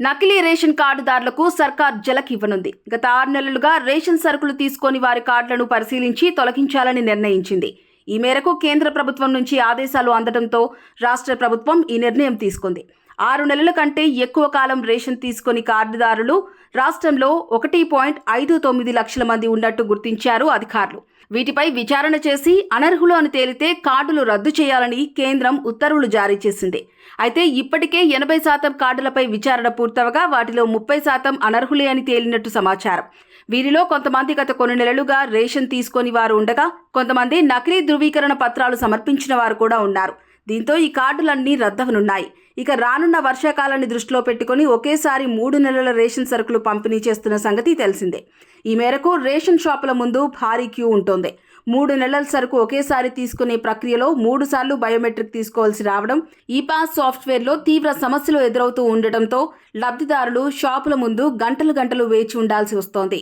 నకిలీ రేషన్ కార్డుదారులకు సర్కార్ జలక్ ఇవ్వనుంది గత ఆరు నెలలుగా రేషన్ సరుకులు తీసుకొని వారి కార్డులను పరిశీలించి తొలగించాలని నిర్ణయించింది. ఈ మేరకు కేంద్ర ప్రభుత్వం నుంచి ఆదేశాలు అందడంతో రాష్ట్ర ప్రభుత్వం ఈ నిర్ణయం తీసుకుంది. ఆరు నెలల కంటే ఎక్కువ కాలం రేషన్ తీసుకొని కార్డుదారులు రాష్ట్రంలో ఒకటి పాయింట్ ఐదు తొమ్మిది లక్షల మంది ఉన్నట్టు గుర్తించారు అధికారులు. వీటిపై విచారణ చేసి అనర్హులు అని తేలితే కార్డులు రద్దు చేయాలని కేంద్రం ఉత్తర్వులు జారీ చేసింది. అయితే ఇప్పటికే ఎనభై శాతం కార్డులపై విచారణ పూర్తవగా వాటిలో ముప్పై శాతం అనర్హులే అని తేలినట్టు సమాచారం. వీరిలో కొంతమంది గత కొన్ని నెలలుగా రేషన్ తీసుకొని వారు ఉండగా కొంతమంది నకిలీ ధృవీకరణ పత్రాలు సమర్పించిన వారు కూడా ఉన్నారు. దీంతో ఈ కార్డులన్నీ రద్దవనున్నాయి. ఇక రానున్న వర్షాకాలాన్ని దృష్టిలో పెట్టుకుని ఒకేసారి మూడు నెలల రేషన్ సరుకులు పంపిణీ చేస్తున్న సంగతి తెలిసిందే. ఈ మేరకు రేషన్ షాపుల ముందు భారీ క్యూ ఉంటుంది. మూడు నెలల సరుకు ఒకేసారి తీసుకునే ప్రక్రియలో మూడు సార్లు బయోమెట్రిక్ తీసుకోవాల్సి రావడం ఈ పాస్ సాఫ్ట్వేర్లో తీవ్ర సమస్యలు ఎదురవుతూ ఉండటంతో లబ్ధిదారులు షాపుల ముందు గంటలు గంటలు వేచి ఉండాల్సి వస్తోంది.